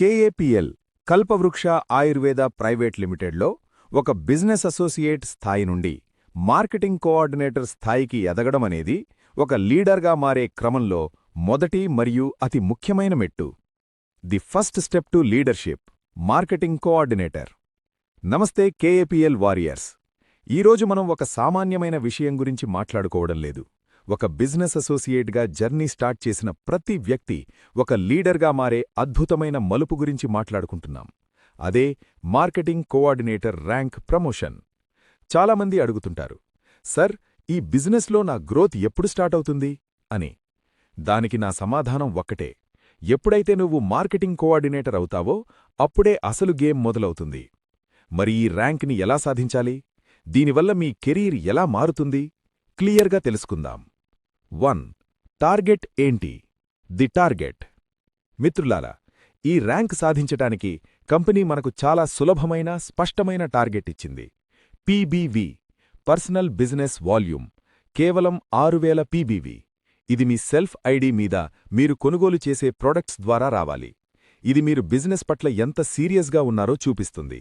కేఏపిఎల్ కల్పవృక్ష Ayurveda private లిమిటెడ్లో ఒక business associate స్థాయి నుండి మార్కెటింగ్ కోఆర్డినేటర్ స్థాయికి ఎదగడం అనేది ఒక లీడర్గా మారే క్రమంలో మొదటి మరియు అతి ముఖ్యమైన మెట్టు. The first step to leadership marketing coordinator. నమస్తే కేఏపిఎల్ వారియర్స్. ఈరోజు మనం ఒక సామాన్యమైన విషయం గురించి మాట్లాడుకోవడం లేదు. ఒక బిజినెస్ అసోసియేట్గా జర్నీ స్టార్ట్ చేసిన ప్రతి వ్యక్తి ఒక లీడర్గా మారే అద్భుతమైన మలుపు గురించి మాట్లాడుకుంటున్నాం. అదే మార్కెటింగ్ కోఆర్డినేటర్ ర్యాంక్ ప్రమోషన్. చాలామంది అడుగుతుంటారు సర్ ఈ బిజినెస్లో నా గ్రోత్ ఎప్పుడు స్టార్ట్ అవుతుంది? అని. దానికి నా సమాధానం ఒక్కటే ఎప్పుడైతే నువ్వు మార్కెటింగ్ కోఆర్డినేటర్ అవుతావో అప్పుడే అసలు గేమ్ మొదలవుతుంది. మరి ఈ ర్యాంక్ని ఎలా సాధించాలి? దీనివల్ల మీ కెరీర్ ఎలా మారుతుంది? క్లియర్గా తెలుసుకుందాం. వన్. టార్గెట్ ఏంటి? The target. మిత్రులారా ఈ ర్యాంక్ సాధించటానికి కంపెనీ మనకు చాలా సులభమైన స్పష్టమైన టార్గెట్ ఇచ్చింది. పీబీవి పర్సనల్ బిజినెస్ వాల్యూమ్ కేవలం ఆరు వేల పీబీవి. ఇది మీ సెల్ఫ్ ఐడి మీద మీరు కొనుగోలు చేసే ప్రొడక్ట్స్ ద్వారా రావాలి. ఇది మీరు బిజినెస్ పట్ల ఎంత సీరియస్గా ఉన్నారో చూపిస్తుంది.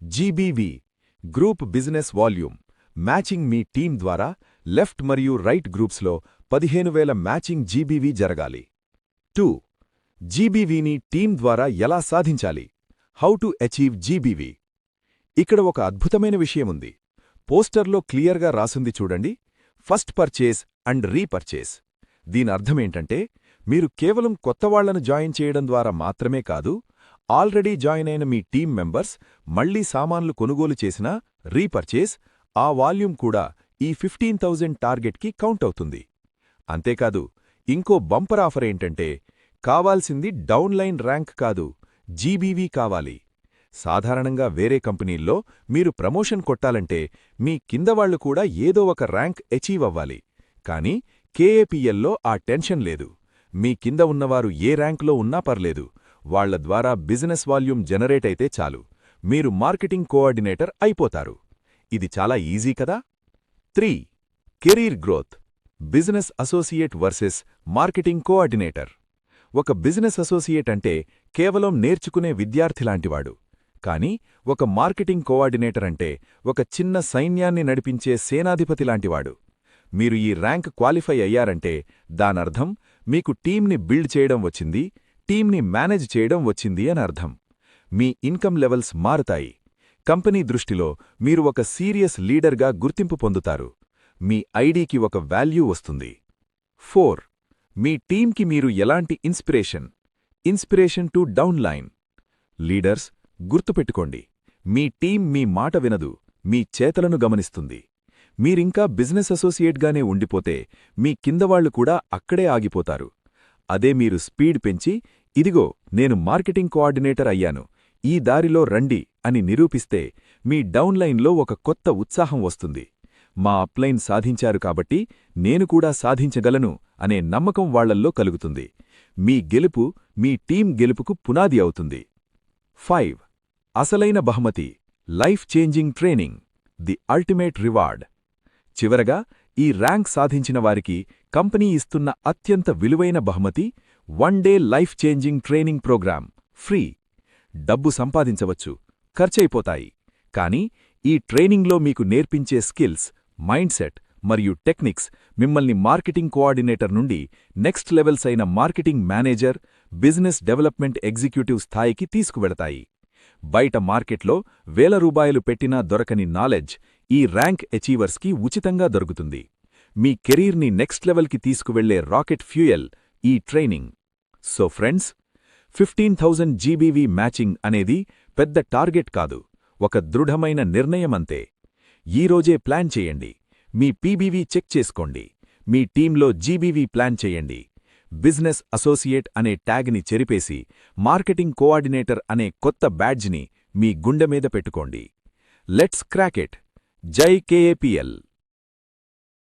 GBV group business volume matching మీ టీం ద్వారా లెఫ్ట్ మరియు రైట్ గ్రూప్స్లో పదిహేను వేల మ్యాచింగ్ జీబీవీ జరగాలి. టూ జీబీవీని టీం ద్వారా ఎలా సాధించాలి? How to achieve GBV? ఇక్కడ ఒక అద్భుతమైన విషయముంది పోస్టర్లో క్లియర్గా రాసుంది చూడండి. First purchase and repurchase. దీని అర్థమేంటంటే మీరు కేవలం కొత్తవాళ్ళను జాయిన్ చేయడం ద్వారా మాత్రమే కాదు ఆల్రెడీ జాయిన్ అయిన మీ టీం మెంబర్స్ మళ్ళీ సామాన్లు కొనుగోలు చేసినా రీపర్చేస్ ఆ వాల్యూమ్ కూడా ఈ ఫిఫ్టీన్ థౌజండ్ టార్గెట్కి కౌంట్ అవుతుంది. అంతేకాదు ఇంకో బంపర్ ఆఫర్ ఏంటంటే కావాల్సింది డౌన్లైన్ ర్యాంక్ కాదు జీబీవీ కావాలి. సాధారణంగా వేరే కంపెనీల్లో మీరు ప్రమోషన్ కొట్టాలంటే మీ కిందవాళ్ళు కూడా ఏదో ఒక ర్యాంక్ అచీవ్ అవ్వాలి. కానీ కేఏపీఎల్లో ఆ టెన్షన్ లేదు. మీ కింద ఉన్నవారు ఏ ర్యాంక్లో ఉన్నా పర్లేదు. వాళ్ళ ద్వారా బిజినెస్ వాల్యూమ్ జనరేట్ అయితే చాలు. మీరు మార్కెటింగ్ కోఆర్డినేటర్ అయిపోతారు. ఇది చాలా ఈజీ కదా? Three career growth business associate versus marketing coordinator. ఒక బిజినెస్ అసోసియేట్ అంటే కేవలం నేర్చుకునే విద్యార్థిలాంటివాడు కానీ ఒక మార్కెటింగ్ కోఆర్డినేటర్ అంటే ఒక చిన్న సైన్యాన్ని నడిపించే సేనాధిపతిలాంటివాడు మీరు ఈ ర్యాంక్ క్వాలిఫై అయ్యారంటే దానర్థం మీకు టీంని బిల్డ్ చేయడం వచ్చింది టీంని మేనేజ్ చేయడం వచ్చింది అని అర్థం. మీ ఇన్కమ్ లెవెల్స్ మారుతాయి. కంపెనీ దృష్టిలో మీరు ఒక సీరియస్ లీడర్గా గుర్తింపు పొందుతారు. మీ ఐడీకి ఒక వాల్యూ వస్తుంది. ఫోర్. మీ టీంకి మీరు ఎలాంటి inspiration? Inspiration to downline leaders గుర్తుపెట్టుకోండి. మీ టీం మీ మాట వినదు మీ చేతలను గమనిస్తుంది. మీరింకా బిజినెస్ అసోసియేట్గానే ఉండిపోతే మీ కిందవాళ్ళు కూడా అక్కడే ఆగిపోతారు. అదే మీరు స్పీడ్ పెంచి ఇదిగో నేను మార్కెటింగ్ కోఆర్డినేటర్ అయ్యాను. ఈ దారిలో రండి అని నిరూపిస్తే మీ డౌన్లైన్లో ఒక కొత్త ఉత్సాహం వస్తుంది. మా అప్లైన్ సాధించారు కాబట్టి నేను కూడా సాధించగలను అనే నమ్మకం వాళ్ళల్లో కలుగుతుంది. మీ గెలుపు మీ టీం గెలుపుకు పునాది అవుతుంది. ఫైవ్. అసలైన బహుమతి life changing training the ultimate reward. చివరగా ఈ ర్యాంక్ సాధించిన వారికి కంపెనీ ఇస్తున్న అత్యంత విలువైన బహుమతి one day life changing training program free. డబ్బు సంపాదించవచ్చు. ఖర్చయిపోతాయి. కానీ ఈ ట్రైనింగ్లో మీకు నేర్పించే స్కిల్స్ మైండ్ సెట్ మరియు టెక్నిక్స్ మిమ్మల్ని మార్కెటింగ్ కోఆర్డినేటర్ నుండి నెక్స్ట్ లెవెల్స్ అయిన marketing manager business development executive స్థాయికి తీసుకువెడతాయి. బయట మార్కెట్లో వేల రూపాయలు పెట్టినా దొరకని నాలెడ్జ్ ఈ ర్యాంక్ అచీవర్స్కి ఉచితంగా దొరుకుతుంది. మీ కెరీర్ని నెక్స్ట్ లెవెల్కి తీసుకువెళ్ళే రాకెట్ ఫ్యూయల్ ఈ training. So friends fifteen thousand GBV matching అనేది పెద్ద టార్గెట్ కాదు ఒక దృఢమైన నిర్ణయమంతే. ఈరోజే ప్లాన్ చేయండి. మీ పీబీవీ చెక్ చేసుకోండి. మీ టీంలో జీబీవీ ప్లాన్ చేయండి. బిజినెస్ అసోసియేట్ అనే ట్యాగ్ని చెరిపేసి మార్కెటింగ్ కోఆర్డినేటర్ అనే కొత్త బ్యాడ్జ్ని మీ గుండె మీద పెట్టుకోండి. లెట్స్ క్రాకెట్ జై కేఏపిఎల్